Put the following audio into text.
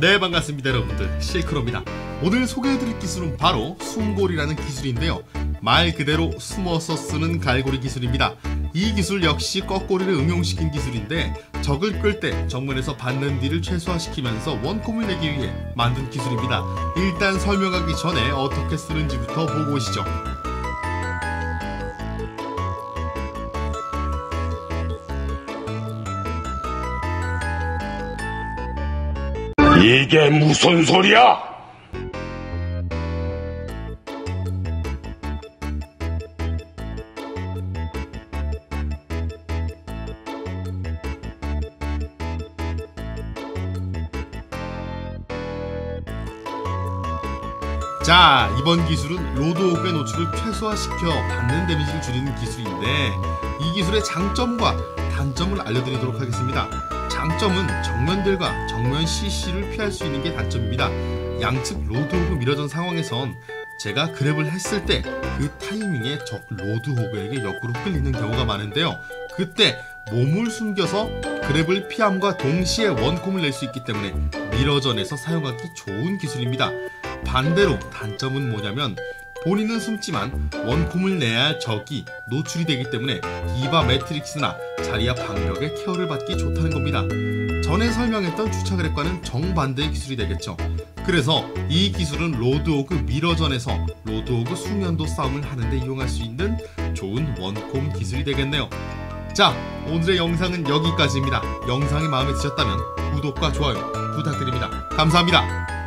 네 반갑습니다 여러분들. 실크로입니다. 오늘 소개해드릴 기술은 바로 숨골이라는 기술인데요. 말 그대로 숨어서 쓰는 갈고리 기술입니다. 이 기술 역시 거꼬리를 응용시킨 기술인데 적을 끌 때 정면에서 받는 딜을 최소화시키면서 원콤을 내기 위해 만든 기술입니다. 일단 설명하기 전에 어떻게 쓰는지부터 보고 오시죠 이게 무슨 소리야? 자 이번 기술은 로드오그의 노출을 최소화시켜 받는 데미지를 줄이는 기술인데 이 기술의 장점과 단점을 알려드리도록 하겠습니다 장점은 정면들과 정면 CC를 피할 수 있는 게 단점입니다. 양측 로드호그 밀어전 상황에선 제가 그랩을 했을 때 그 타이밍에 적 로드호그에게 역으로 끌리는 경우가 많은데요. 그때 몸을 숨겨서 그랩을 피함과 동시에 원콤을 낼 수 있기 때문에 밀어전에서 사용하기 좋은 기술입니다. 반대로 단점은 뭐냐면 본인은 숨지만 원콤을 내야 할 적이 노출이 되기 때문에 디바 매트릭스나 자리야 방벽의 케어를 받기 좋다는 겁니다. 전에 설명했던 주차그랩과는 정반대의 기술이 되겠죠. 그래서 이 기술은 로드오그 미러전에서 로드오그 수면도 싸움을 하는데 이용할 수 있는 좋은 원콤 기술이 되겠네요. 자, 오늘의 영상은 여기까지입니다. 영상이 마음에 드셨다면 구독과 좋아요 부탁드립니다. 감사합니다.